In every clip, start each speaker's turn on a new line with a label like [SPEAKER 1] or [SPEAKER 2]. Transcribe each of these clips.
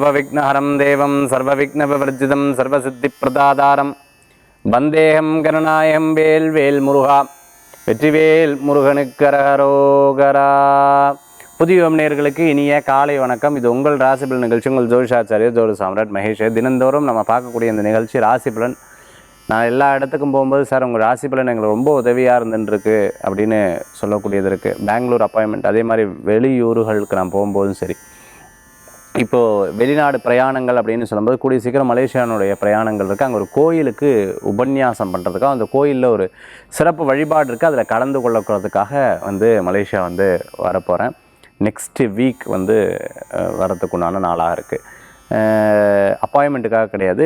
[SPEAKER 1] சர்வவிக்னஹரம் தேவம் சர்வவிக்னவிவர்ஜிதம் சர்வசித்திப்பிரதாதாரம். வந்தேகம் கருணாயம் வேல் வேல் முருகா. வெற்றிவேல் முருகனுக்கரகரோகரா புதிய நேயர்களுக்கு இனிய காலை வணக்கம். இது உங்கள் ராசிபலன் நிகழ்ச்சி. உங்கள் ஜோஷாச்சாரியர் ஜோடு சாம்ராட் மகேஷ். தினந்தோறும் நம்ம பார்க்கக்கூடிய இந்த நிகழ்ச்சி ராசிபலன் நான் எல்லா இடத்துக்கும் போகும்போது சார் உங்கள் ராசி பலன் எங்களுக்கு ரொம்ப உதவியாக இருந்துருக்கு அப்படின்னு சொல்லக்கூடியது இருக்குது பெங்களூர் அப்பாயின்மெண்ட் அதே மாதிரி வெளியூர்களுக்கு நான் போகும்போதும் சரி. இப்போது வெளிநாடு பிரயாணங்கள் அப்படின்னு சொல்லும்போது கூடிய சீக்கிரம் மலேசியானுடைய பிரயாணங்கள் இருக்குது அங்கே ஒரு கோயிலுக்கு உபன்யாசம் பண்ணுறதுக்காக அந்த கோயிலில் ஒரு சிறப்பு வழிபாடு இருக்குது அதில் கலந்து கொள்ளக்கிறதுக்காக வந்து மலேசியா வந்து வரப்போகிறேன் நெக்ஸ்ட்டு வீக் வந்து வரத்துக்குண்டான நாளாக இருக்குது அப்பாயின்மெண்ட்டுக்காக கிடையாது.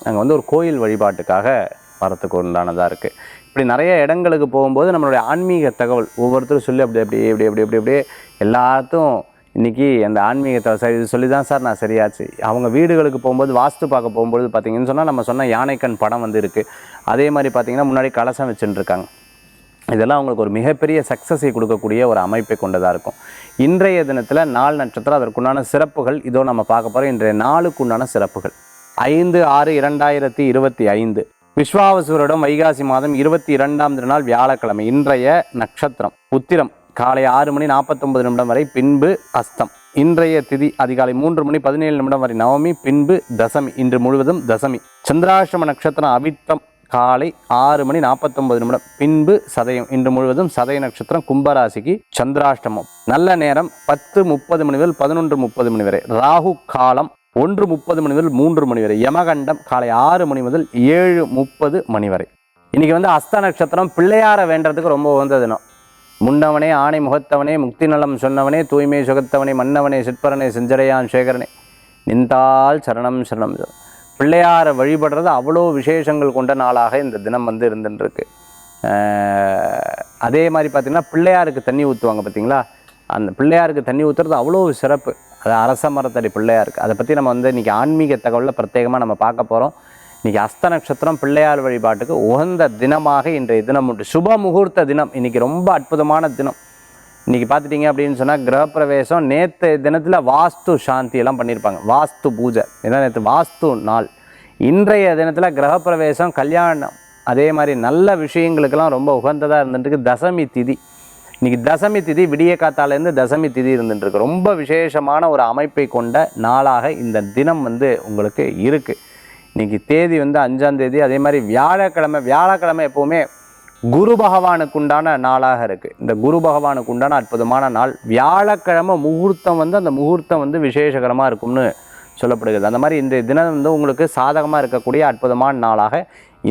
[SPEAKER 1] அங்கே வந்து ஒரு கோயில் வழிபாட்டுக்காக வரத்துக்கு உண்டானதாக இருக்குது இப்படி நிறைய இடங்களுக்கு போகும்போது நம்மளுடைய ஆன்மீக தகவல் ஒவ்வொருத்தரும் சொல்லி அப்படி அப்படி இப்படி அப்படி அப்படி அப்படியே எல்லாத்தும் இன்றைக்கி அந்த ஆன்மீகத்தை சரி இது சொல்லி தான் சார் நான் சரியாச்சு. அவங்க வீடுகளுக்கு போகும்போது வாஸ்து பார்க்க போகும்போது பார்த்தீங்கன்னு சொன்னால் நம்ம சொன்ன யானைக்கண் படம் வந்து இருக்குது அதே மாதிரி பார்த்தீங்கன்னா முன்னாடி கலசம் வச்சுட்டுருக்காங்க இதெல்லாம் அவங்களுக்கு ஒரு மிகப்பெரிய சக்ஸஸை கொடுக்கக்கூடிய ஒரு அமைப்பை கொண்டதாக இருக்கும். இன்றைய தினத்தில் நாள் நட்சத்திரம் அதற்குண்டான சிறப்புகள் இதோ நம்ம பார்க்க போகிறோம் இன்றைய நாளுக்குண்டான சிறப்புகள். ஐந்து ஆறு இரண்டாயிரத்தி இருபத்தி ஐந்து. விஸ்வாவசுவரிடம் வைகாசி மாதம் இருபத்தி இரண்டாம் திருநாள் வியாழக்கிழமை. இன்றைய நட்சத்திரம் உத்திரம். காலை ஆறு மணி நாற்பத்தொன்பது நிமிடம் வரை பின்பு அஸ்தம். இன்றைய திதி அதிகாலை மூன்று மணி பதினேழு நிமிடம் வரை நவமி பின்பு தசமி. இன்று முழுவதும் தசமி. சந்திராஷ்டம நட்சத்திரம் அவித்தம் காலை ஆறு மணி நாற்பத்தொன்பது நிமிடம் பின்பு சதயம். இன்று முழுவதும் சதய நட்சத்திரம் கும்பராசிக்கு சந்திராஷ்டமம். நல்ல நேரம் பத்து முப்பது மணி முதல் பதினொன்று முப்பது மணி வரை. ராகு காலம் ஒன்று முப்பது மணி முதல் மூன்று மணி வரை. யமகண்டம் காலை ஆறு மணி முதல் ஏழு முப்பது மணி வரை. இன்னைக்கு வந்து அஸ்த நட்சத்திரம் பிள்ளையார வேண்டதுக்கு ரொம்ப உகந்த தினம். முன்னவனே ஆணை முகத்தவனே முக்தி நலம் சொன்னவனே தூய்மை சுகத்தவனே மன்னவனே சிற்பரனே செஞ்சரையான் சேகரனே. நின்றால் சரணம் சரணம். பிள்ளையாரை வழிபடுறது அவ்வளோ விசேஷங்கள் கொண்ட நாளாக இந்த தினம் வந்து இருந்துருக்கு அதே மாதிரி பார்த்திங்கன்னா பிள்ளையாருக்கு தண்ணி ஊற்றுவாங்க பார்த்தீங்களா? அந்த பிள்ளையாருக்கு தண்ணி ஊற்றுறது அவ்வளோ சிறப்பு. அது அரச மரத்தடி பிள்ளையாருக்கு. அதை பற்றி நம்ம வந்து இன்றைக்கி ஆன்மீக தகவலில் பிரத்யேகமாக நம்ம பார்க்க போகிறோம் இன்றைக்கி அஸ்த நட்சத்திரம் பிள்ளையார் வழிபாட்டுக்கு உகந்த தினமாக இன்றைய தினம் உண்டு. சுப முகூர்த்த தினம். இன்றைக்கி ரொம்ப அற்புதமான தினம். இன்றைக்கி பார்த்துட்டிங்க அப்படின்னு சொன்னால் கிரகப்பிரவேசம் நேற்று தினத்தில் வாஸ்து சாந்தி எல்லாம் பண்ணியிருப்பாங்க வாஸ்து பூஜை. ஏன்னா நேற்று வாஸ்து நாள். இன்றைய தினத்தில் கிரகப்பிரவேசம் கல்யாணம். அதே மாதிரி நல்ல விஷயங்களுக்கெல்லாம் ரொம்ப உகந்ததாக இருந்துட்டுருக்கு. தசமி திதி. இன்றைக்கி தசமி திதி விடிய காத்தாலேருந்து தசமி திதி இருந்துட்டுருக்கு. ரொம்ப விசேஷமான ஒரு அமைப்பை கொண்ட நாளாக இந்த தினம் வந்து உங்களுக்கு இருக்குது இன்றைக்கி தேதி வந்து அஞ்சாம் தேதி அதே மாதிரி வியாழக்கிழமை வியாழக்கிழமை எப்போவுமே குரு பகவானுக்கு உண்டான நாளாக இருக்குது இந்த குரு பகவானுக்கு உண்டான அற்புதமான நாள் வியாழக்கிழமை முகூர்த்தம் வந்து அந்த முகூர்த்தம் வந்து விசேஷகரமாக இருக்கும்னு சொல்லப்படுகிறது. அந்த மாதிரி இந்த தினம் வந்து உங்களுக்கு சாதகமாக இருக்கக்கூடிய அற்புதமான நாளாக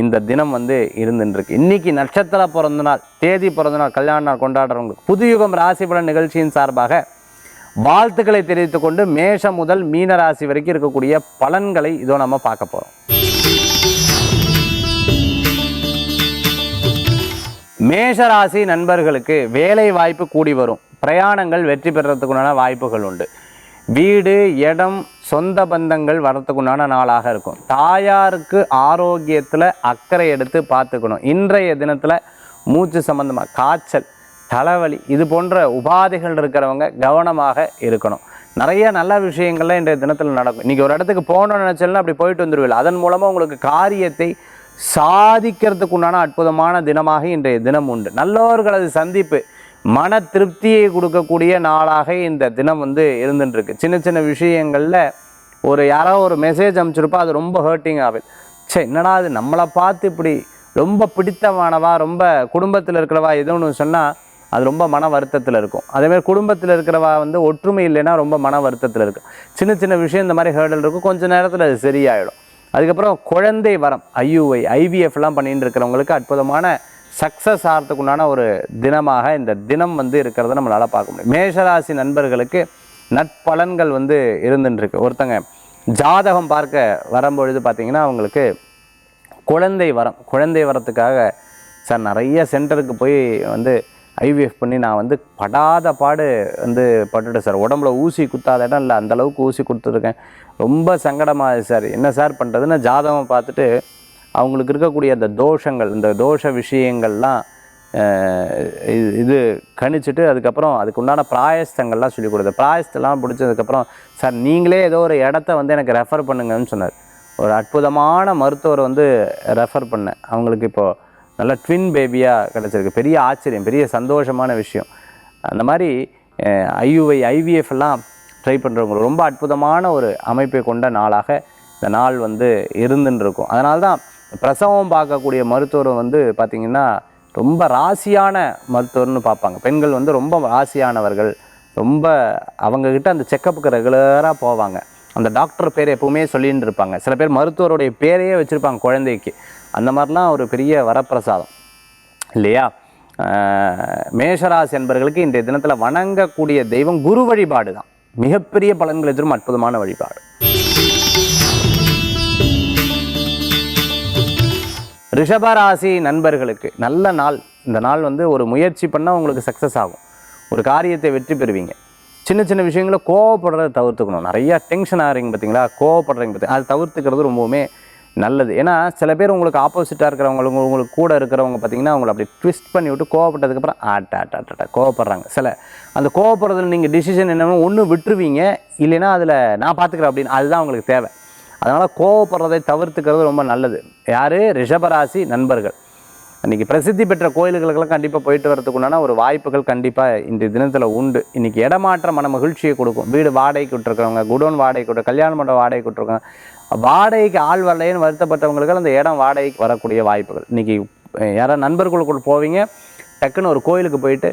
[SPEAKER 1] இந்த தினம் வந்து இருந்துருக்கு இன்றைக்கி நட்சத்திர பிறந்த நாள் தேதி பிறந்த நாள் கல்யாண நாள் கொண்டாடுறவங்களுக்கு புதுயுகம் ராசி பலன் நிகழ்ச்சியின் சார்பாக வாழ்த்துக்களை தெரிவித்துக் கொண்டு மேஷம் முதல் மீனராசி வரைக்கும் இருக்கக்கூடிய பலன்களை இதோ நம்ம பார்க்க போகிறோம் மேஷராசி நண்பர்களுக்கு வேலை வாய்ப்பு கூடி வரும். பிரயாணங்கள் வெற்றி பெறத்துக்குண்டான வாய்ப்புகள் உண்டு. வீடு இடம் சொந்த பந்தங்கள் வரத்துக்குண்டான நாளாக இருக்கும். தாயாருக்கு ஆரோக்கியத்தில் அக்கறை எடுத்து பார்த்துக்கணும். இன்றைய தினத்தில் மூச்சு சம்பந்தமாக காய்ச்சல் தலைவலி இது போன்ற உபாதைகள் இருக்கிறவங்க கவனமாக இருக்கணும். நிறைய நல்ல விஷயங்கள்லாம் இன்றைய தினத்தில் நடக்கும். இன்றைக்கி ஒரு இடத்துக்கு போகணும்னு நினச்சலாம் அப்படி போயிட்டு வந்துடுவீர்கள் அதன் மூலமாக உங்களுக்கு காரியத்தை சாதிக்கிறதுக்கு உண்டான அற்புதமான தினமாக இன்றைய தினம் உண்டு. நல்லவர்களது சந்திப்பு. மன திருப்தியை கொடுக்கக்கூடிய நாளாக இந்த தினம் வந்து இருந்துட்டுருக்கு. சின்ன சின்ன விஷயங்களில் ஒரு யாரோ ஒரு மெசேஜ் அனுப்பிச்சிருப்பா அது ரொம்ப ஹர்ட்டிங் ஆகுது. சே என்னடா அது நம்மளை பார்த்து இப்படி ரொம்ப பிடித்தமானவா? ரொம்ப குடும்பத்தில் இருக்கிறவா? ஏதோ ஒன்று சொன்னால் அது ரொம்ப மன வருத்தத்தில் இருக்கும். அதேமாதிரி குடும்பத்தில் இருக்கிறவா வந்து ஒற்றுமை இல்லைன்னா ரொம்ப மன வருத்தத்தில் இருக்கும் சின்ன சின்ன விஷயம் இந்த மாதிரி ஹேர்டல் இருக்கும். கொஞ்ச நேரத்தில் அது சரியாயிடும். அதுக்கப்புறம் குழந்தை வரம் ஐயுஐ ஐவிஎஃப்லாம் பண்ணிட்டு இருக்கிறவங்களுக்கு அற்புதமான சக்ஸஸ் ஆகிறதுக்குண்டான ஒரு தினமாக இந்த தினம் வந்து இருக்கிறத நம்மளால் பார்க்க முடியும். மேஷராசி நண்பர்களுக்கு நற்பலன்கள் வந்து இருந்துட்டுருக்கு ஒருத்தங்க ஜாதகம் பார்க்க வரும்பொழுது பார்த்திங்கன்னா அவங்களுக்கு குழந்தை வரம். குழந்தை வரத்துக்காக சார் நிறைய சென்டருக்கு போய் வந்து ஐவிஎஃப் பண்ணி நான் வந்து படாத பாடு வந்து பட்டுட்டேன் சார். உடம்புல ஊசி குத்தாத இடம் இல்லை. அந்தளவுக்கு ஊசி கொடுத்துருக்கேன். ரொம்ப சங்கடமாக சார். என்ன சார் பண்ணுறதுன்னு ஜாதகம் பார்த்துட்டு அவங்களுக்கு இருக்கக்கூடிய அந்த தோஷங்கள் இந்த தோஷ விஷயங்கள்லாம் இது- இது கணிச்சிட்டு அதுக்கப்புறம் அதுக்கு உண்டான பிராயஸ்தங்கள்லாம் சொல்லி கொடுத்து பிராயஸ்தெல்லாம் பிடிச்சதுக்கப்புறம் சார் நீங்களே ஏதோ ஒரு இடத்த வந்து எனக்கு ரெஃபர் பண்ணுங்கன்னு சொன்னார். ஒரு அற்புதமான மருத்துவர் வந்து ரெஃபர் பண்ணேன். அவங்களுக்கு இப்போது நல்ல ட்வின் பேபியாக கிடச்சிருக்கு. பெரிய ஆச்சரியம் பெரிய சந்தோஷமான விஷயம். அந்த மாதிரி ஐயுஐ ஐவிஎஃப் எல்லாம் ட்ரை பண்ணுறவங்க ரொம்ப அற்புதமான ஒரு அமைப்பை கொண்ட நாளாக இந்த நாள் வந்து இருந்துன்னு இருக்கும் அதனால தான் பிரசவம் பார்க்கக்கூடிய மருத்துவர் வந்து பார்த்திங்கன்னா ரொம்ப ராசியான மருத்துவர்னு பார்ப்பாங்க. பெண்கள் வந்து ரொம்ப ராசியானவர்கள். ரொம்ப அவங்கக்கிட்ட அந்த செக்கப்புக்கு ரெகுலராக போவாங்க. அந்த டாக்டர் பேர் எப்பவுமே சொல்லின்னு இருப்பாங்க சில பேர் மருத்துவருடைய பேரையே வச்சுருப்பாங்க குழந்தைக்கு. அந்த மாதிரிலாம் ஒரு பெரிய வரப்பிரசாதம். இல்லையா? ஆஹ் மேஷராசி என்பர்களுக்கு இன்றைய தினத்தில் வணங்கக்கூடிய தெய்வம் குரு வழிபாடு தான். மிகப்பெரிய பலன்களை தரும் அற்புதமான வழிபாடு. ரிஷபராசி நண்பர்களுக்கு நல்ல நாள். இந்த நாள் வந்து ஒரு முயற்சி பண்ணால் உங்களுக்கு சக்ஸஸ் ஆகும். ஒரு காரியத்தை வெற்றி பெறுவீங்க. சின்ன சின்ன விஷயங்கள கோவப்படுறத தவிர்த்துக்கணும். நிறைய டென்ஷன் ஆகிறீங்க பார்த்தீங்களா கோவப்படுறீங்க பார்த்தீங்க அது தவிர்த்துக்கிறது ரொம்பவுமே நல்லது. ஏன்னா சில பேர் உங்களுக்கு ஆப்போசிட்டாக இருக்கிறவங்களுக்கு உங்களுக்கு கூட இருக்கிறவங்க பார்த்தீங்கன்னா அவங்களை அப்படி ட்விஸ்ட் பண்ணி விட்டு கோவப்பட்டதுக்கப்புறம் ஆட்டா ஆட்டா ஆட்டா கோவப்படுறாங்க. சில அந்த கோவப்படுறதுல நீங்கள் டிசிஷன் என்னென்னு ஒன்று விட்டுருவீங்க இல்லைன்னா அதில் நான் பார்த்துக்கிறேன் அப்படின்னு அதுதான் உங்களுக்கு தேவை. அதனால் கோவப்படுறதை தவிர்த்துக்கிறது ரொம்ப நல்லது. யார்? ரிஷபராசி நண்பர்கள். இன்றைக்கி பிரசித்தி பெற்ற கோயில்களுக்கெல்லாம் கண்டிப்பாக போயிட்டு வரதுக்கு உண்டான ஒரு வாய்ப்புகள் கண்டிப்பாக இன்றைய தினத்தில் உண்டு. இன்றைக்கி இடமாற்ற மன மகிழ்ச்சியை கொடுக்கும். வீடு வாடகைக்கு விட்டுருக்கிறவங்க குடோன் வாடகைக்கு விட்டு கல்யாண மண்டபம் வாடகைக்கு விட்டுருக்காங்க. வாடகைக்கு ஆள் வரலைன்னு வருத்தப்பட்டவங்களுக்கு அந்த இடம் வாடகைக்கு வரக்கூடிய வாய்ப்புகள். இன்றைக்கி யாராவது நண்பர்களுக்குள் போவீங்க டக்குன்னு ஒரு கோயிலுக்கு போயிட்டு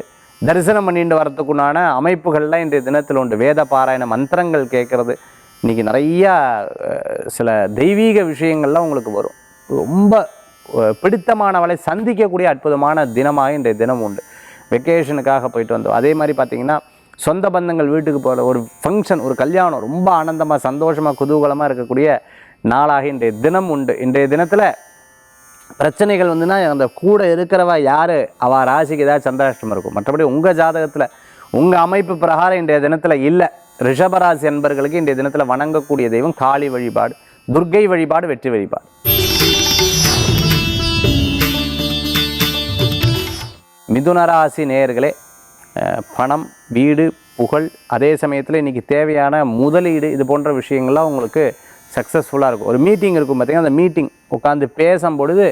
[SPEAKER 1] தரிசனம் பண்ணிட்டு வரத்துக்குண்டான அமைப்புகள்லாம் இன்றைய தினத்தில் உண்டு. வேத பாராயண மந்திரங்கள் கேட்குறது. இன்றைக்கி நிறையா சில தெய்வீக விஷயங்கள்லாம் உங்களுக்கு வரும். ரொம்ப பிடித்தமானவளை சந்திக்கக்கூடிய அற்புதமான தினமாக இன்றைய தினம் உண்டு. வெக்கேஷனுக்காக போயிட்டு வந்தோம். அதே மாதிரி பார்த்திங்கன்னா சொந்த பந்தங்கள் வீட்டுக்கு போகிற ஒரு ஃபங்க்ஷன் ஒரு கல்யாணம் ரொம்ப ஆனந்தமாக சந்தோஷமாக குதூகலமாக இருக்கக்கூடிய நாளாக இன்றைய தினம் உண்டு. இன்றைய தினத்தில் பிரச்சனைகள் வந்துன்னா அந்த கூட இருக்கிறவ யார்? அவ ராசிக்கு ஏதாவது சந்திராஷ்டம் இருக்கும். மற்றபடி உங்கள் ஜாதகத்தில் உங்கள் அமைப்பு பிரகாரம் இன்றைய தினத்தில் இல்லை. ரிஷபராசி என்பர்களுக்கு இன்றைய தினத்தில் வணங்கக்கூடிய தெய்வம் காளி வழிபாடு துர்க்கை வழிபாடு வெற்றி வழிபாடு. மிதுன ராசி நேயர்களே பணம் வீடு புகழ் அதே சமயத்தில் இன்றைக்கி தேவையான முதலீடு இது போன்ற விஷயங்கள்லாம் உங்களுக்கு சக்ஸஸ்ஃபுல்லாக இருக்கும். ஒரு மீட்டிங் இருக்கும் பார்த்தீங்கன்னா அந்த மீட்டிங் உட்காந்து பேசும் பொழுது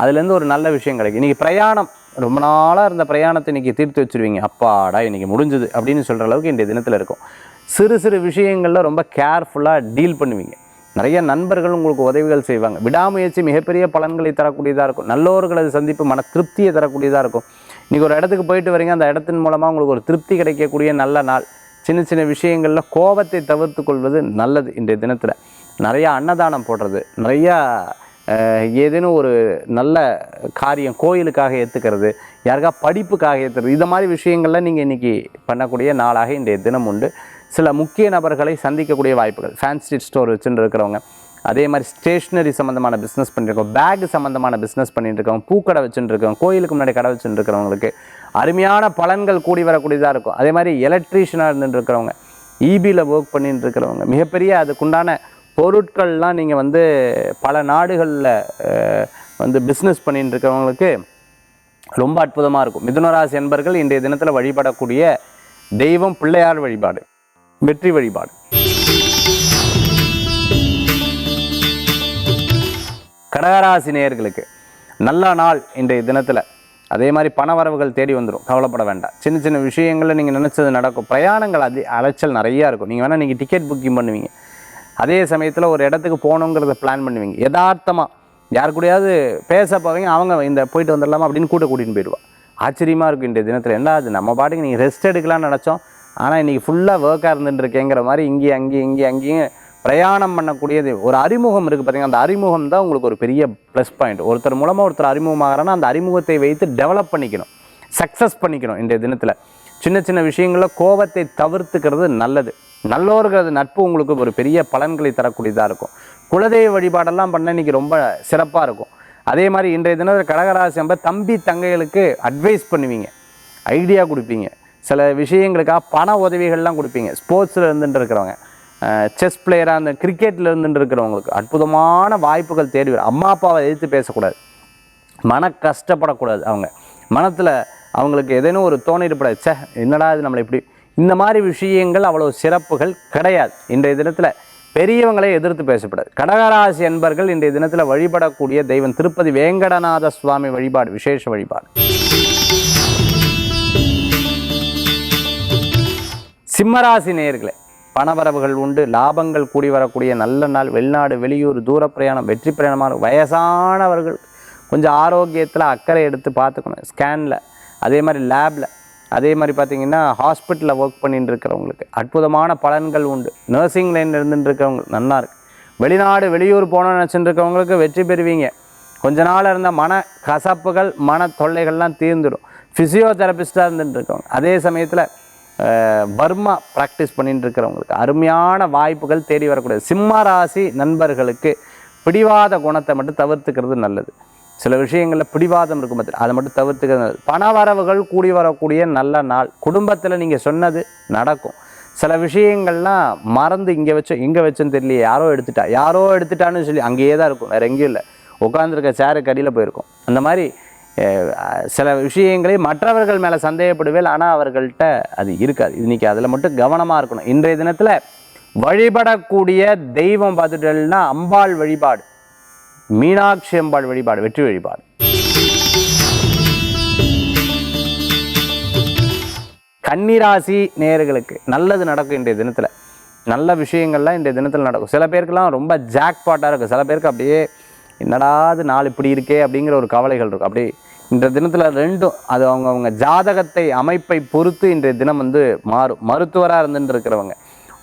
[SPEAKER 1] அதுலேருந்து ஒரு நல்ல விஷயம் கிடைக்கும். இன்றைக்கி பிரயாணம் ரொம்ப நாளாக இருந்த பிரயாணத்தை இன்றைக்கி தீர்த்து வச்சுருவீங்க. அப்பாடா இன்றைக்கி முடிஞ்சுது அப்படின்னு சொல்கிற அளவுக்கு இன்றைய தினத்தில் இருக்கும். சிறு சிறு விஷயங்களில் ரொம்ப கேர்ஃபுல்லாக டீல் பண்ணுவீங்க. நிறைய நண்பர்கள் உங்களுக்கு உதவிகள் செய்வாங்க. விடாமுயற்சி மிகப்பெரிய பலன்களை தரக்கூடியதாக இருக்கும். நல்லோர்களது சந்திப்பு மன திருப்தியை தரக்கூடியதாக இருக்கும். இன்றைக்கி ஒரு இடத்துக்கு போயிட்டு வரீங்க அந்த இடத்தின் மூலமாக உங்களுக்கு ஒரு திருப்தி கிடைக்கக்கூடிய நல்ல நாள். சின்ன சின்ன விஷயங்களில் கோபத்தை தவிர்த்து கொள்வது நல்லது இன்றைய தினத்தில். நிறையா அன்னதானம் போடுறது நிறையா ஏதேனும் ஒரு நல்ல காரியம் கோயிலுக்காக ஏற்றுக்கிறது யாருக்கா படிப்புக்காக ஏற்றுறது இந்த மாதிரி விஷயங்கள்லாம் நீங்கள் இன்றைக்கி பண்ணக்கூடிய நாளாக இன்றைய தினம் உண்டு. சில முக்கிய நபர்களை சந்திக்கக்கூடிய வாய்ப்புகள் ஃபேன்சி ஸ்டோர் வச்சுட்டு இருக்கிறவங்க அதே மாதிரி ஸ்டேஷ்னரி சம்மந்தமான பிஸ்னஸ் பண்ணியிருக்கோம் பேக் சம்மந்தமான பிஸ்னஸ் பண்ணிட்டு பூக்கடை வச்சுட்டுருக்கோம் கோயிலுக்கு முன்னாடி கடை வச்சுட்டுருக்கிறவங்களுக்கு அருமையான பலன்கள் கூடி வரக்கூடியதாக இருக்கும். அதே மாதிரி எலக்ட்ரீஷியனாக இருந்துட்டு இருக்கிறவங்க இபியில் ஒர்க் பண்ணிட்டு இருக்கிறவங்க மிகப்பெரிய அதுக்குண்டான பொருட்கள்லாம் நீங்கள் வந்து பல நாடுகளில் வந்து பிஸ்னஸ் பண்ணிட்டு இருக்கிறவங்களுக்கு ரொம்ப அற்புதமாக இருக்கும். மிதுனராசி என்பர்கள் இன்றைய தினத்தில் வழிபடக்கூடிய தெய்வம் பிள்ளையார் வழிபாடு வெற்றி வழிபாடு. கடகராசி நேயர்களுக்கு நல்ல நாள் இன்றைய தினத்தில். அதே மாதிரி பண வரவுகள் தேடி வந்துடும் கவலைப்பட வேண்டாம். சின்ன சின்ன விஷயங்களில் நீங்கள் நினச்சது நடக்கும். பிரயாணங்கள் அதி அலைச்சல் நிறையா இருக்கும். நீங்கள் வேணால் நீங்கள் டிக்கெட் புக்கிங் பண்ணுவீங்க. அதே சமயத்தில் ஒரு இடத்துக்கு போகணுங்கிறத பிளான் பண்ணுவீங்க. யதார்த்தமாக யார் கூடயாவது பேச போவீங்க அவங்க இந்த போயிட்டு வந்துடலாமா அப்படின்னு கூட்ட கூட்டின்னு போயிடுவா. ஆச்சரியமாக இருக்கும் இன்றைய தினத்தில். என்ன அது நம்ம பாட்டுக்கு நீங்கள் ரெஸ்ட் எடுக்கலாம்னு நினச்சோம். ஆனால் இன்றைக்கி ஃபுல்லாக ஒர்க்காக இருந்துட்டு இருக்கேங்கிற மாதிரி இங்கேயும் அங்கேயும் இங்கேயும் அங்கேயும் பிரயாணம் பண்ணக்கூடியது. ஒரு அறிமுகம் இருக்குது பார்த்தீங்கன்னா அந்த அறிமுகம் தான் உங்களுக்கு ஒரு பெரிய ப்ளஸ் பாயிண்ட் ஒருத்தர் மூலமாக ஒருத்தர் அறிமுகமாகறனா அந்த அறிமுகத்தை வைத்து டெவலப் பண்ணிக்கணும். சக்ஸஸ் பண்ணிக்கணும் இன்றைய தினத்தில். சின்ன சின்ன விஷயங்களில் கோபத்தை தவிர்த்துக்கிறது நல்லது. நல்லோர்களது நட்பு உங்களுக்கு ஒரு பெரிய பலன்களை தரக்கூடியதாக இருக்கும். குலதெய்வ வழிபாடெல்லாம் பண்ண இன்னைக்கு ரொம்ப சிறப்பாக இருக்கும். அதே மாதிரி இன்றைய தினத்தில் கடகராசி நம்ப தம்பி தங்கைகளுக்கு அட்வைஸ் பண்ணுவீங்க. ஐடியா கொடுப்பீங்க. சில விஷயங்களுக்காக பண உதவிகள்லாம் கொடுப்பீங்க. ஸ்போர்ட்ஸில் இருந்துட்டு இருக்கிறவங்க. செஸ் பிளேயராக அந்த கிரிக்கெட்டில் இருந்துட்டு இருக்கிறவங்களுக்கு அற்புதமான வாய்ப்புகள் தேடி வரும். அம்மா அப்பாவை எதிர்த்து பேசக்கூடாது. மன கஷ்டப்படக்கூடாது அவங்க. மனத்தில் அவங்களுக்கு ஏதேனும் ஒரு தோணிடப்படாது சே என்னடா இது நம்மளை இப்படி? இந்த மாதிரி விஷயங்கள் அவ்வளோ சிறப்புகள் கிடையாது. இன்றைய தினத்தில் பெரியவங்களை எதிர்த்து பேசப்படாது. கடகராசி என்பர்கள் இன்றைய தினத்தில் வழிபடக்கூடிய தெய்வம் திருப்பதி வேங்கடநாத சுவாமி வழிபாடு விசேஷ வழிபாடு. சிம்மராசி நேயர்களே பணவரவுகள் உண்டு லாபங்கள் கூடி வரக்கூடிய நல்ல நாள். வெளிநாடு வெளியூர் தூர பிரயாணம் வெற்றி பிரயாணமாக வயசானவர்கள் கொஞ்சம் ஆரோக்கியத்தில் அக்கறை எடுத்து பார்த்துக்கணும். ஸ்கேனில் அதே மாதிரி லேபில் அதே மாதிரி பார்த்தீங்கன்னா ஹாஸ்பிட்டலில் ஒர்க் பண்ணிட்டு இருக்கிறவங்களுக்கு அற்புதமான பலன்கள் உண்டு. நர்சிங் லைனில் இருந்துட்டு இருக்கிறவங்க நல்லா வெளிநாடு வெளியூர் போகணும்னு நினச்சிட்டு இருக்கவங்களுக்கு வெற்றி பெறுவீங்க. கொஞ்ச நாள் இருந்த மன கசப்புகள் மன தொல்லைகள்லாம் தீர்ந்துடும். ஃபிசியோதெரபிஸ்ட்டாக இருந்துட்டு இருக்கவங்க அதே சமயத்தில் பர்மா ப்ராக்டிஸ் பண்ணிட்டு இருக்கிறவங்களுக்கு அருமையான வாய்ப்புகள் தேடி வரக்கூடிய சிம்ம ராசி நண்பர்களுக்கு பிடிவாத குணத்தை மட்டும் தவிர்த்துக்கிறது நல்லது. சில விஷயங்களில் பிடிவாதம் இருக்கும் பார்த்து அதை மட்டும் தவிர்த்துக்கிறது நல்லது. பண வரவுகள் கூடி வரக்கூடிய நல்ல நாள். குடும்பத்தில் நீங்கள் சொன்னது நடக்கும். சில விஷயங்கள்லாம் மறந்து இங்கே வச்சோம் இங்கே வச்சோன்னு தெரியல யாரோ எடுத்துட்டா யாரோ எடுத்துட்டான்னு சொல்லி அங்கேயே தான் இருக்கும் வேறு எங்கேயும் இல்லை. உட்காந்துருக்க சேருக்கு அடியில் போயிருக்கும். அந்த மாதிரி சில விஷயங்களை மற்றவர்கள் மேலே சந்தேகப்படுவேல் ஆனால் அவர்கள்ட்ட அது இருக்காது. இன்றைக்கி அதில் மட்டும் கவனமாக இருக்கணும். இன்றைய தினத்தில் வழிபடக்கூடிய தெய்வம் பார்த்துட்டேன்னா அம்பாள் வழிபாடு. மீனாட்சி அம்பாள் வழிபாடு வெற்றி வழிபாடு. கன்னிராசி நேயர்களுக்கு நல்லது நடக்கும் இன்றைய தினத்தில். நல்ல விஷயங்கள்லாம் இன்றைய தினத்தில் நடக்கும். சில பேருக்குலாம் ரொம்ப ஜாக்பாட்டாக இருக்கும். சில பேருக்கு அப்படியே என்னடா இது நாள் இப்படி இருக்கே அப்படிங்கிற ஒரு கவலைகள் இருக்கும். அப்படியே இன்றைய தினத்தில் ரெண்டும் அது அவங்க அவங்க ஜாதகத்தை அமைப்பை பொறுத்து இன்றைய தினம் வந்து மாறும் மருத்துவராக இருந்துட்டு இருக்கிறவங்க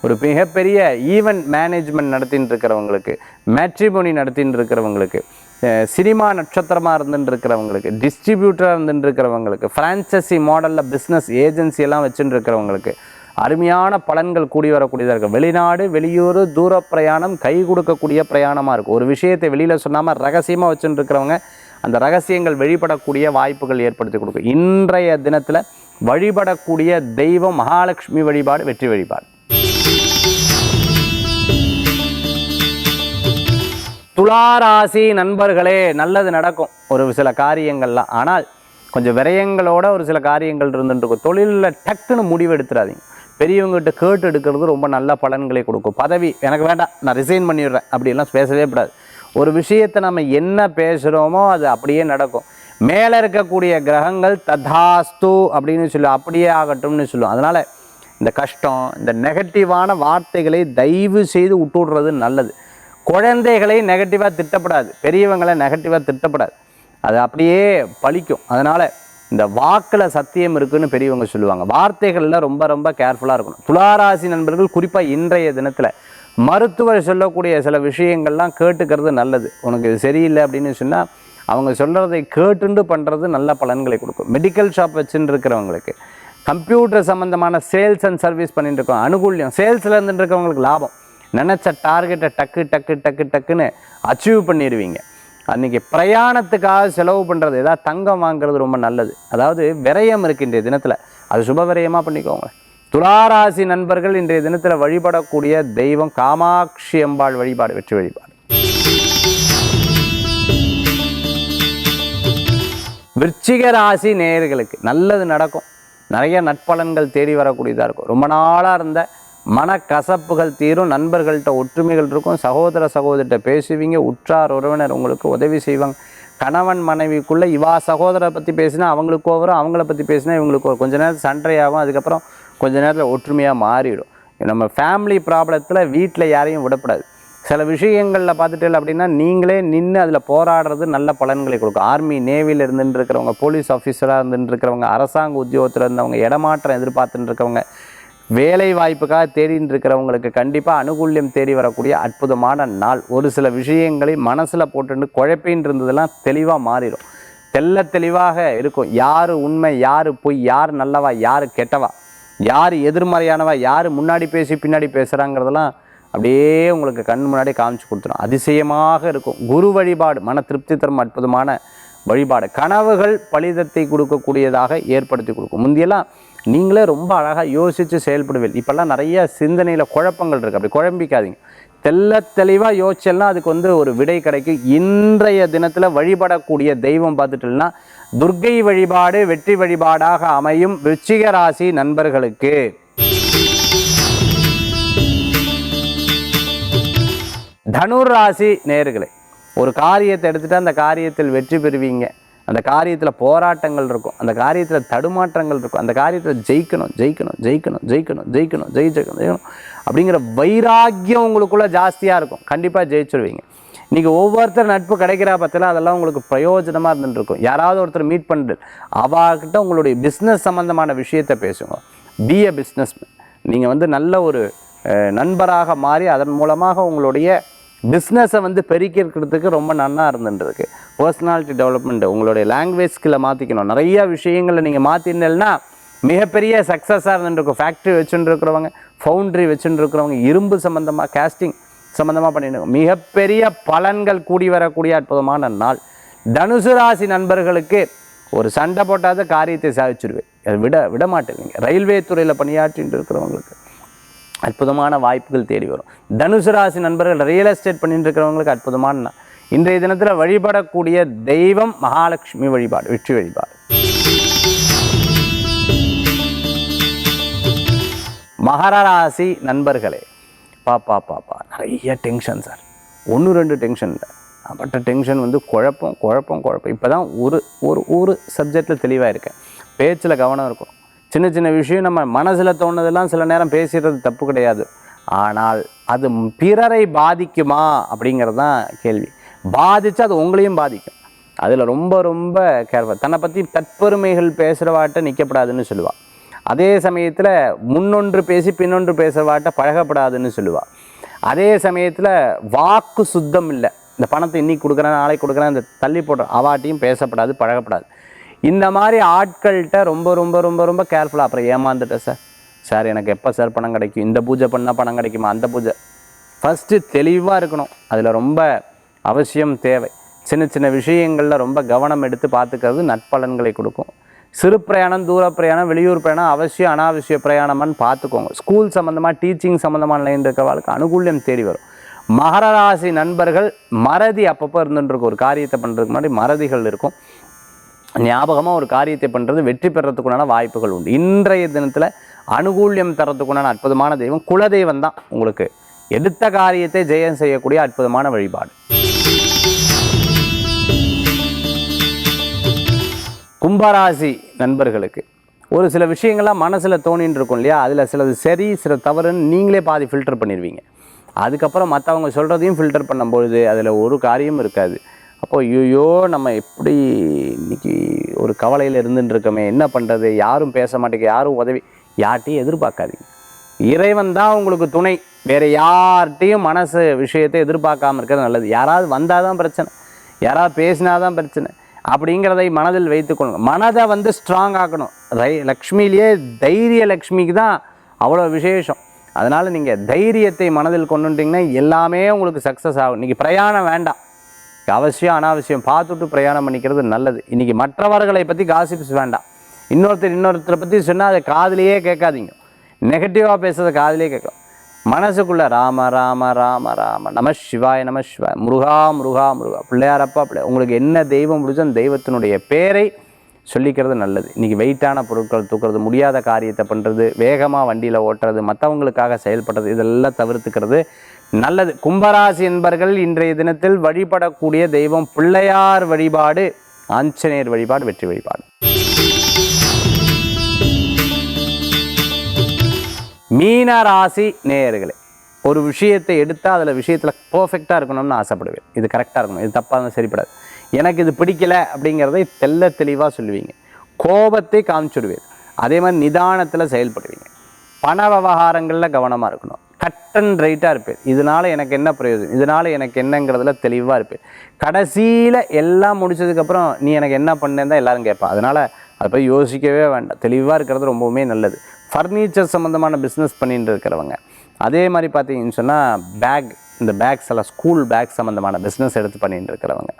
[SPEAKER 1] ஒரு மிகப்பெரிய ஈவெண்ட் மேனேஜ்மெண்ட் நடத்தின்னு இருக்கிறவங்களுக்கு மேட்ரிமோனி நடத்தின்னு இருக்கிறவங்களுக்கு சினிமா நட்சத்திரமாக இருந்துட்டு இருக்கிறவங்களுக்கு டிஸ்ட்ரிபியூட்டராக இருந்துட்டு இருக்கிறவங்களுக்கு ஃப்ரான்ச்சைசி மாடலில் பிஸ்னஸ் ஏஜென்சி எல்லாம் வச்சுட்டு இருக்கிறவங்களுக்கு அருமையான பலன்கள் கூடி வரக்கூடியதாக இருக்கும் வெளிநாடு வெளியூர் தூர பிரயாணம் கை கொடுக்கக்கூடிய பிரயாணமாக இருக்கும் ஒரு விஷயத்தை வெளியில் சொன்னாமல் ரகசியமாக வச்சுட்டு இருக்கிறவங்க அந்த ரகசியங்கள் வெளிப்படக்கூடிய வாய்ப்புகள் ஏற்படுத்தி கொடுக்கும். இன்றைய தினத்தில் வழிபடக்கூடிய தெய்வம் மகாலட்சுமி வழிபாடு வெற்றி வழிபாடு. துளாராசி நண்பர்களே நல்லது நடக்கும். ஒரு சில காரியங்கள்லாம். ஆனால் கொஞ்சம் விரயங்களோட ஒரு சில காரியங்கள் இருந்துட்டுருக்கும். தொழிலில் டக்குன்னு முடிவு எடுத்துடாதீங்க பெரியவங்ககிட்ட கேட்டு எடுக்கிறது ரொம்ப நல்ல பலன்களை கொடுக்கும். பதவி எனக்கு வேண்டாம் நான் ரிசைன் பண்ணிடுறேன். அப்படிலாம் பேசவே கூடாது. ஒரு விஷயத்தை நம்ம என்ன பேசுகிறோமோ அது அப்படியே நடக்கும். மேலே இருக்கக்கூடிய கிரகங்கள் ததாஸ்து அப்படின்னு சொல்லுவோம் அப்படியே ஆகட்டும்னு சொல்லுவோம் அதனால் இந்த கஷ்டம் இந்த நெகட்டிவான வார்த்தைகளை தயவு செய்து விட்டுடுறது நல்லது. குழந்தைகளை நெகட்டிவாக திட்டப்படாது. பெரியவங்களை நெகட்டிவாக திட்டப்படாது. அது அப்படியே பலிக்கும் அதனால் இந்த வாக்கில் சத்தியம் இருக்குன்னு பெரியவங்க சொல்லுவாங்க. வார்த்தைகளில் ரொம்ப ரொம்ப கேர்ஃபுல்லாக இருக்கணும். துளாராசி நண்பர்கள் குறிப்பாக இன்றைய தினத்தில் மருத்துவர் சொல்லக்கூடிய சில விஷயங்கள்லாம் கேட்டுக்கிறது நல்லது. உனக்கு இது சரியில்லை அப்படின்னு சொன்னால் அவங்க சொல்கிறதை கேட்டுண்டு பண்ணுறது நல்ல பலன்களை கொடுக்கும். மெடிக்கல் ஷாப் வச்சுன்னு இருக்கிறவங்களுக்கு கம்ப்யூட்டர் சம்மந்தமான சேல்ஸ் அண்ட் சர்வீஸ் பண்ணிட்டு இருக்கோம். அனுகூல்யம். சேல்ஸில் இருந்துட்டு இருக்கவங்களுக்கு லாபம். நினச்ச டார்கெட்டை டக்கு டக்கு டக்கு டக்குன்னு அச்சீவ் பண்ணிடுவீங்க. அன்றைக்கி பிரயாணத்துக்காக செலவு பண்ணுறது ஏதாவது தங்கம் வாங்குறது ரொம்ப நல்லது. அதாவது விரயம் இருக்கின்ற இன்றைய தினத்தில் அது சுப விரயமாக பண்ணிக்கோங்க. துளாராசி நண்பர்கள் இன்றைய தினத்தில் வழிபடக்கூடிய தெய்வம் காமாட்சி அம்பாள் வழிபாடு வெற்றி வழிபாடு. விருச்சிக ராசி நேயர்களுக்கு நல்லது நடக்கும். நிறைய நட்பலன்கள் தேடி வரக்கூடியதாக இருக்கும். ரொம்ப நாளாக இருந்த மனக்கசப்புகள் தீரும் நண்பர்கள்ட்ட ஒற்றுமைகள் இருக்கும் சகோதர சகோதரிட்ட பேசுவீங்க உற்றார் உறவினர் உங்களுக்கு உதவி செய்வாங்க. கணவன் மனைவிக்குள்ளே இவா சகோதரரை பற்றி பேசினா அவங்களுக்கு வரும் அவங்கள பற்றி பேசினா இவங்களுக்கு கொஞ்ச நேரம் சண்டையாகும் அதுக்கப்புறம் கொஞ்ச நேரத்தில் ஒற்றுமையாக மாறிடும். நம்ம ஃபேமிலி ப்ராப்ளத்தில் வீட்டில் யாரையும் விடக்கூடாது சில விஷயங்களில் பார்த்துட்டு அப்படின்னா நீங்களே நின்று அதில் போராடுறது நல்ல பலன்களை கொடுக்கும். ஆர்மி நேவியில் இருந்துட்டு இருக்கிறவங்க போலீஸ் ஆஃபீஸராக இருந்துட்டு இருக்கிறவங்க அரசாங்க உத்தியோகத்தில் இருந்தவங்க இடமாற்றம் எதிர்பார்த்துட்டு இருக்கவங்க வேலை வாய்ப்புக்காக தேடிட்டு இருக்கிறவங்களுக்கு கண்டிப்பாக அனுகூல்யம் தேடி வரக்கூடிய அற்புதமான நாள். ஒரு சில விஷயங்களை மனசில் போட்டுட்டு குழப்பின்னு இருந்ததெல்லாம் தெளிவாக மாறிடும். தெள்ள தெளிவாக இருக்கும். யார் உண்மை யார் பொய் யார் நல்லவா யார் கெட்டவா. யார் எதிர்மறையானவா யார் முன்னாடி பேசி பின்னாடி பேசுகிறாங்கிறதெல்லாம் அப்படியே உங்களுக்கு கண் முன்னாடி காமிச்சு கொடுத்துரும். அதிசயமாக இருக்கும். குரு வழிபாடு மன திருப்தி தரும் அற்புதமான வழிபாடு. கனவுகள் பலிதத்தை கொடுக்கக்கூடியதாக ஏற்படுத்தி கொடுக்கும். முந்தியெல்லாம் நீங்களே ரொம்ப அழகாக யோசித்து செயல்படுவீர்கள். இப்போல்லாம் நிறைய சிந்தனையில் குழப்பங்கள் இருக்குது அப்படி குழம்பிக்காதீங்க. தெள்ள தெளிவாக யோசிச்சல்னா அதுக்கு வந்து ஒரு விடை கிடைக்கும். இன்றைய தினத்தில் வழிபடக்கூடிய தெய்வம் பார்த்துட்டோம்னா துர்க்கை வழிபாடு வெற்றி வழிபாடாக அமையும் விருச்சிக ராசி நண்பர்களுக்கு. தனுர் ராசி நேர்களை ஒரு காரியத்தை எடுத்துகிட்டு அந்த காரியத்தில் வெற்றி பெறுவீங்க. அந்த காரியத்தில் போராட்டங்கள் இருக்கும். அந்த காரியத்தில் தடுமாற்றங்கள் இருக்கும். அந்த காரியத்தில் ஜெயிக்கணும் ஜெயிக்கணும் ஜெயிக்கணும் ஜெயிக்கணும் ஜெயிக்கணும் ஜெயி ஜெயிக்கணும் அப்படிங்கிற வைராக்கியம் உங்களுக்குள்ள ஜாஸ்தியாக இருக்கும். கண்டிப்பாக ஜெயிச்சிருவீங்க. நீங்கள் ஒவ்வொருத்தர் நட்பு கிடைக்கிற பற்றில அதெல்லாம் உங்களுக்கு பிரயோஜனமாக இருந்துட்டுருக்கும் யாராவது ஒருத்தர் மீட் பண்ணிட்டு அவாகிட்ட உங்களுடைய பிஸ்னஸ் சம்மந்தமான விஷயத்தை பேசுங்க. பி எ பிஸ்னஸ் நீங்கள் வந்து நல்ல ஒரு நண்பராக மாறி அதன் மூலமாக உங்களுடைய பிஸ்னஸை வந்து பெருக்கிறதுக்கு ரொம்ப நல்லா இருந்துருக்கு பர்சனாலிட்டி டெவலப்மெண்ட் உங்களுடைய லாங்குவேஜ் ஸ்கில்லை மாற்றிக்கணும் நிறைய விஷயங்களை நீங்கள் மாற்றினீங்கன்னா மிகப்பெரிய சக்ஸஸாக இருந்துருக்கும் ஃபேக்ட்ரி வச்சுட்டு இருக்கிறவங்க ஃபவுண்ட்ரி வச்சுட்டு இருக்கிறவங்க இரும்பு சம்மந்தமாக கேஸ்டிங் சம்மந்தமாக பண்ணிட்டு மிகப்பெரிய பலன்கள் கூடி வரக்கூடிய அற்புதமான நாள். தனுசு ராசி நண்பர்களுக்கு ஒரு சண்டை போட்டாத காரியத்தை சாதிச்சிருவேன். அதை விட விட மாட்டேங்க ரயில்வே துறையில் பணியாற்றிட்டு இருக்கிறவங்களுக்கு. அற்புதமான வாய்ப்புகள் தேடி வரும். தனுசு ராசி நண்பர்கள் ரியல் எஸ்டேட் பண்ணிட்டு இருக்கிறவங்களுக்கு அற்புதமான இன்றைய தினத்தில் வழிபடக்கூடிய தெய்வம் மகாலட்சுமி வழிபாடு வெற்றி வழிபாடு. மகர ராசி நண்பர்களே பாப்பா பாப்பா நிறைய டென்ஷன் சார் ஒன்று ரெண்டு டென்ஷன் இல்லை. பட்ட டென்ஷன் வந்து குழப்பம் குழப்பம் குழப்பம். இப்போ தான் ஒரு ஒரு ஒரு சப்ஜெக்டில் தெளிவாக இருக்கேன். பேச்சில் கவனம் இருக்கும் சின்ன சின்ன விஷயம் நம்ம மனசில் தோணுதெல்லாம் சில நேரம் பேசுகிறது தப்பு கிடையாது. ஆனால் அது பிறரை பாதிக்குமா அப்படிங்கிறது தான் கேள்வி. பாதித்து அது உங்களையும் பாதிக்கும். அதில் ரொம்ப ரொம்ப கேர்ஃபுல் தன்னை பற்றி தற்பெருமைகள் பேசுகிறவாட்ட நிற்கப்படாதுன்னு சொல்லுவாள் அதே சமயத்தில் முன்னொன்று பேசி பின்னொன்று பேசுகிறவாட்ட பழகப்படாதுன்னு சொல்லுவாள் அதே சமயத்தில் வாக்கு சுத்தம் இல்லை. இந்த பணத்தை இன்னைக்கு கொடுக்குறேன் நாளைக்கு கொடுக்குறேன் இந்த தள்ளி போடுற அவாட்டையும் பேசப்படாது பழகப்படாது. இந்த மாதிரி ஆட்கள்கிட்ட ரொம்ப ரொம்ப ரொம்ப ரொம்ப கேர்ஃபுல்லாக அப்புறம் ஏமாந்துட்டேன் சார் சார் எனக்கு எப்போ சார் பணம் கிடைக்கும்? இந்த பூஜை பண்ணால் பணம் கிடைக்குமா? அந்த பூஜை. ஃபஸ்ட்டு தெளிவாக இருக்கணும். அதில் ரொம்ப அவசியம் தேவை. சின்ன சின்ன விஷயங்களில் ரொம்ப கவனம் எடுத்து பார்த்துக்கிறது நட்பலன்களை கொடுக்கும். சிறு பிரயாணம் தூர பிரயாணம் வெளியூர் பிரயாணம் அவசியம் அனாவசிய பிரயாணம்னு பார்த்துக்கோங்க. ஸ்கூல் சம்மந்தமாக டீச்சிங் சம்மந்தமான லைன் இருக்கிறவங்களுக்கு அனுகூல்யம் தேடி வரும். மகர ராசி நண்பர்கள் மறதி அப்பப்போ இருந்துட்டுருக்கும் ஒரு காரியத்தை பண்ணுறதுக்கு முன்னாடி மறதிகள் இருக்கும். ஞாபகமாக ஒரு காரியத்தை பண்ணுறது வெற்றி பெறத்துக்குண்டான வாய்ப்புகள் உண்டு. இன்றைய தினத்தில் அனுகூல்யம் தரத்துக்குண்டான அற்புதமான தெய்வம் குலதெய்வம் தான் உங்களுக்கு. எடுத்த காரியத்தை ஜெயம் செய்யக்கூடிய அற்புதமான வழிபாடு. கும்பராசி நண்பர்களுக்கு ஒரு சில விஷயங்கள்லாம் மனசில் தோணின்னு இருக்கும் இல்லையா? அதில் சிலது சரி சில தவறுன்னு நீங்களே பாதி ஃபில்டர் பண்ணிடுவீங்க அதுக்கப்புறம் மற்றவங்க சொல்கிறதையும் ஃபில்டர் பண்ணும்பொழுது அதில் ஒரு காரியமும் இருக்காது. அப்போ ஐயோ நம்ம எப்படி இன்னைக்கு ஒரு கவலையில் இருந்துட்டு இருக்கோமே என்ன பண்ணுறது யாரும் பேச மாட்டேங்க யாரும் உதவி யார்ட்டையும் எதிர்பார்க்காதீங்க. இறைவன் தான் உங்களுக்கு துணை. வேறு யார்கிட்டையும் மனசு விஷயத்தை எதிர்பார்க்காம இருக்கிறது நல்லது. யாராவது வந்தால் தான் பிரச்சனை. யாராவது பேசினா தான் பிரச்சனை. அப்படிங்கிறதை மனதில் வைத்துக்கொள்ளுங்க மனதை வந்து ஸ்ட்ராங் ஆக்கணும். ரை லக்ஷ்மியிலேயே தைரிய லக்ஷ்மிக்கு தான் அவ்வளோ விசேஷம். அதனால் நீங்கள் தைரியத்தை மனதில் கொண்டுட்டிங்கன்னா எல்லாமே உங்களுக்கு சக்ஸஸ் ஆகும். இன்றைக்கி பிரயாணம் வேண்டாம். அவசியம் அனாவசியம். பார்த்துட்டு பிரயாணம் பண்ணிக்கிறது நல்லது. இன்றைக்கி மற்றவர்களை பற்றி காசிப்ஸ் வேண்டாம். இன்னொருத்தர் இன்னொருத்தரை பற்றி சொன்னால் அதை காதிலேயே கேட்காதீங்க. நெகட்டிவாக பேசுறத காதுலேயே கேட்கலாம். மனசுக்குள்ளே ராம ராம ராம ராம நம சிவாய நம சிவாய முருகா முருகா முருகா பிள்ளையாரப்பா பிள்ளை உங்களுக்கு என்ன தெய்வம் முடிஞ்சோ அந்த தெய்வத்தினுடைய பேரை சொல்லிக்கிறது நல்லது. இன்றைக்கி வெயிட்டான பொருட்கள் தூக்குறது முடியாத காரியத்தை பண்ணுறது வேகமாக வண்டியில் ஓட்டுறது மற்றவங்களுக்காக செயல்படுறது இதெல்லாம் தவிர்த்துக்கிறது நல்லது. கும்பராசி என்பர்கள் இன்றைய தினத்தில் வழிபடக்கூடிய தெய்வம் பிள்ளையார் வழிபாடு ஆஞ்சநேயர் வழிபாடு வெற்றி வழிபாடு. மீன ராசி நேயர்களே ஒரு விஷயத்தை எடுத்தால் அதில் விஷயத்தில் பர்ஃபெக்டாக இருக்கணும்னு ஆசைப்படுவேன். இது கரெக்டாக இருக்கணும். இது தப்பாக இருந்தால் சரிப்படாது. எனக்கு இது பிடிக்கல அப்படிங்கிறதை தெள்ள தெளிவாக சொல்லுவீங்க. கோபத்தை காமிச்சுடுவேன். அதே மாதிரி நிதானத்தில் செயல்படுவீங்க. பண விவகாரங்களில் கவனமாக இருக்கணும். கட் அண்ட் ரைட்டாக இருப்பேன். இதனால் எனக்கு என்ன பிரயோஜனம்? இதனால் எனக்கு என்னங்கிறதுல தெளிவாக இருப்பேன். கடைசியில் எல்லாம் முடிச்சதுக்கப்புறம் நீ எனக்கு என்ன பண்ணேன் தான் எல்லாரும் கேட்பான் அதனால் அதை போய் யோசிக்கவே வேண்டாம். தெளிவாக இருக்கிறது ரொம்பவுமே நல்லது. ஃபர்னிச்சர் சம்மந்தமான பிஸ்னஸ் பண்ணிட்டு இருக்கிறவங்க. அதே மாதிரி பார்த்தீங்கன்னு சொன்னால் பேக் இந்த பேக்ஸ் எல்லாம் ஸ்கூல் பேக் சம்மந்தமான பிஸ்னஸ் எடுத்து பண்ணிட்டு இருக்கிறவங்க.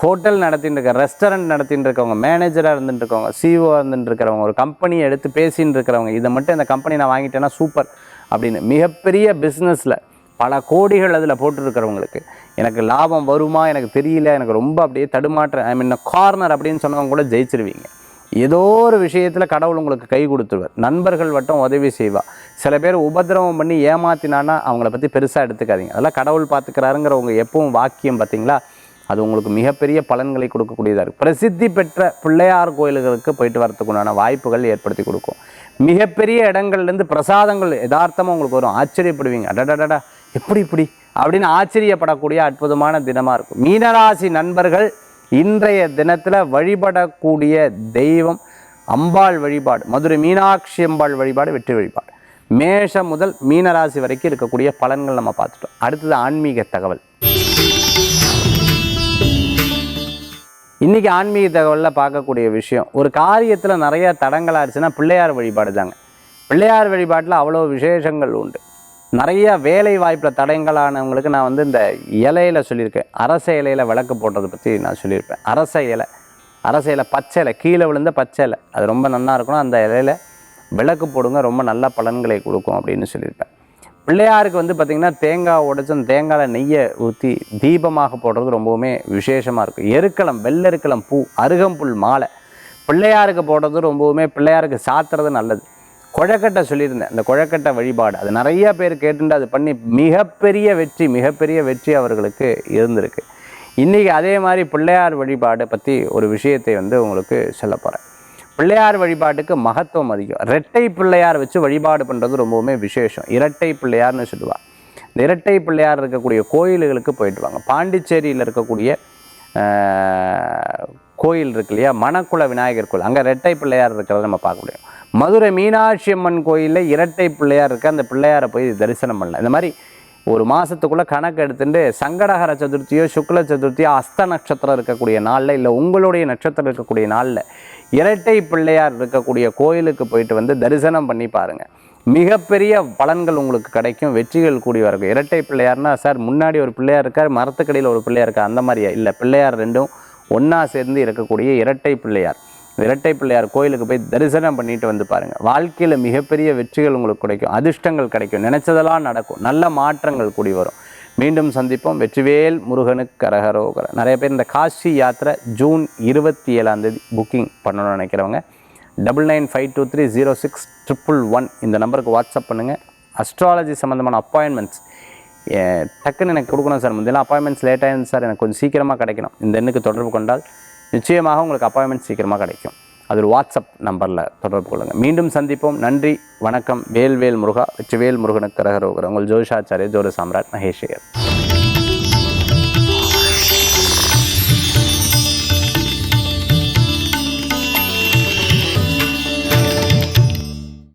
[SPEAKER 1] ஹோட்டல் நடத்திட்டு இருக்க ரெஸ்டாரண்ட் நடத்திட்டு இருக்கவங்க மேனேஜராக இருந்துட்டு இருக்கவங்க சிஓ இருந்துட்டு இருக்கிறவங்க ஒரு கம்பெனியை எடுத்து பேசின்னு இருக்கிறவங்க இதை மட்டும் இந்த கம்பெனி நான் வாங்கிட்டேன்னா சூப்பர் அப்படின்னு மிகப்பெரிய பிஸ்னஸில் பல கோடிகள் அதில் போட்டிருக்கிறவங்களுக்கு. எனக்கு லாபம் வருமா? எனக்கு தெரியல. எனக்கு ரொம்ப அப்படியே தடுமாற்ற ஐ மீன் கார்னர் அப்படின்னு சொன்னவங்க கூட ஜெயிச்சிருவீங்க. ஏதோ ஒரு விஷயத்தில் கடவுள் உங்களுக்கு கை கொடுத்துருவார். நண்பர்கள் வட்டம் உதவி செய்வா. சில பேர் உபத்திரவம் பண்ணி ஏமாத்தினான்னா அவங்கள பற்றி பெருசாக எடுத்துக்காதீங்க. அதெல்லாம் கடவுள் பார்த்துக்கிறாருங்கிறவங்க எப்பவும் வாக்கியம் பார்த்தீங்களா அது உங்களுக்கு மிகப்பெரிய பலன்களை கொடுக்கக்கூடியதாக இருக்கும் பிரசித்தி பெற்ற பிள்ளையார் கோயில்களுக்கு போயிட்டு வரதுக்குண்டான வாய்ப்புகள் ஏற்படுத்தி கொடுக்கும். மிகப்பெரிய இடங்கள்லேருந்து பிரசாதங்கள் யதார்த்தமாக உங்களுக்கு வரும். ஆச்சரியப்படுவீங்க. அடடடடா எப்படி இப்படி? அப்படின்னு ஆச்சரியப்படக்கூடிய அற்புதமான தினமாக இருக்கும். மீனராசி நண்பர்கள் இன்றைய தினத்தில் வழிபடக்கூடிய தெய்வம் அம்பாள் வழிபாடு மதுரை மீனாட்சி அம்பாள் வழிபாடு வெற்றி வழிபாடு. மேஷம் முதல் மீனராசி வரைக்கும் இருக்கக்கூடிய பலன்கள் நம்ம பார்த்துட்டோம். அடுத்தது ஆன்மீக தகவல். இன்றைக்கி ஆன்மீக தகவலில் பார்க்கக்கூடிய விஷயம் ஒரு காரியத்தில் நிறைய தடங்களாகிடுச்சுன்னா பிள்ளையார் வழிபாடு தாங்க. பிள்ளையார் வழிபாட்டில் அவ்வளோ விசேஷங்கள் உண்டு. நிறைய வேலை வாய்ப்பில் தடங்களானவங்களுக்கு நான் வந்து இந்த இலையில சொல்லியிருக்கேன். அரச இலையில விளக்கு போடுறதை பற்றி நான் சொல்லியிருப்பேன். அரச இலை. அரச இலை பச்சை இலை. கீழே விழுந்த பச்சை இலை. அது ரொம்ப நல்லா இருக்கணும் அந்த இலையில விளக்கு போடுங்க ரொம்ப நல்ல பலன்களை கொடுக்கும் அப்படின்னு சொல்லியிருப்பேன். பிள்ளையாருக்கு வந்து பார்த்திங்கன்னா தேங்காய் உடைச்சு அந்த தேங்காயில் நெய்யை ஊற்றி தீபமாக போடுறது ரொம்பவுமே விசேஷமாக இருக்கும் எருக்களம் வெள்ளெருக்களம் பூ அருகம்புல் மாலை. பிள்ளையாருக்கு போடுறது ரொம்பவுமே பிள்ளையாருக்கு சாத்துறது நல்லது. குழக்கட்டை சொல்லியிருந்தேன் அந்த குழக்கட்டை வழிபாடு. அது நிறைய பேர் கேட்டுட்டு அது பண்ணி மிகப்பெரிய வெற்றி மிகப்பெரிய வெற்றி அவர்களுக்கு இருந்திருக்கு. இன்றைக்கி அதே மாதிரி பிள்ளையார் வழிபாடை பற்றி ஒரு விஷயத்தை வந்து உங்களுக்கு சொல்ல போகிறேன் பிள்ளையார் வழிபாட்டுக்கு மகத்துவம் அதிகம். இரட்டை பிள்ளையார் வச்சு வழிபாடு பண்ணுறது ரொம்பவுமே விசேஷம். இரட்டை பிள்ளையார்னு சொல்லுவாள் இந்த இரட்டை பிள்ளையார் இருக்கக்கூடிய கோயில்களுக்கு போயிட்டு வாங்க. பாண்டிச்சேரியில் இருக்கக்கூடிய கோயில் இருக்கு இல்லையா? மணக்குள விநாயகர் கோயில். அங்கே இரட்டை பிள்ளையார் இருக்கிறத நம்ம பார்க்க முடியும். மதுரை மீனாட்சி அம்மன் கோயிலில் இரட்டை பிள்ளையார் இருக்க. அந்த பிள்ளையாரை போய் தரிசனம் பண்ணலாம். இந்த மாதிரி ஒரு மாதத்துக்குள்ளே கணக்கு எடுத்துட்டு சங்கடகர சதுர்த்தியோ சுக்ல சதுர்த்தியோ அஸ்த நட்சத்திரம் இருக்கக்கூடிய நாளில் இல்லை உங்களுடைய நட்சத்திரம் இருக்கக்கூடிய நாளில் இரட்டை பிள்ளையார் இருக்கக்கூடிய கோயிலுக்கு போயிட்டு வந்து தரிசனம் பண்ணி பாருங்கள் மிகப்பெரிய பலன்கள் உங்களுக்கு கிடைக்கும் வெற்றிகள் கூடி வரும் இரட்டை பிள்ளையார்னா சார் முன்னாடி ஒரு பிள்ளையார் இருக்கார் மரத்துக்கடியில் ஒரு பிள்ளையார் இருக்கா? அந்த மாதிரியா இல்லை பிள்ளையார் ரெண்டும் ஒன்றா சேர்ந்து இருக்கக்கூடிய இரட்டை பிள்ளையார். இரட்டை பிள்ளையார் கோயிலுக்கு போய் தரிசனம் பண்ணிட்டு வந்து பாருங்கள் வாழ்க்கையில் மிகப்பெரிய வெற்றிகள் உங்களுக்கு கிடைக்கும் அதிர்ஷ்டங்கள் கிடைக்கும். நினைச்சதெல்லாம் நடக்கும். நல்ல மாற்றங்கள் கூடி வரும். மீண்டும் சந்திப்போம். வெற்றிவேல் முருகனுக்கு கரகரோகர நிறைய பேர் இந்த காசி யாத்திரை ஜூன் இருபத்தி ஏழாம் தேதி புக்கிங் பண்ணணும்னு நினைக்கிறவங்க. Double nine five two three zero six triple one இந்த நம்பருக்கு வாட்ஸ்அப் பண்ணுங்கள் அஸ்ட்ராலஜி சம்மந்தமான அப்பாயின்மெண்ட்ஸ் டக்குன்னு எனக்கு கொடுக்கணும் சார். முந்தையெல்லாம் அப்பாயின்மெண்ட்ஸ் லேட் ஆயிருந்து சார். எனக்கு கொஞ்சம் சீக்கிரமாக கிடைக்கணும். இந்த எண்ணுக்கு தொடர்பு கொண்டால் நிச்சயமாக உங்களுக்கு அப்பாயின்மெண்ட் சீக்கிரமாக கிடைக்கும். அது ஒரு வாட்ஸ்அப் நம்பரில் தொடர்பு கொள்ளுங்கள் மீண்டும் சந்திப்போம். நன்றி வணக்கம். வேல்வேல் முருகா வெற்றிவேல் முருகனுக்கு கரகரோகர் உங்கள் ஜோஷாச்சாரிய ஜோதி சாம்ராட் மகேஷ்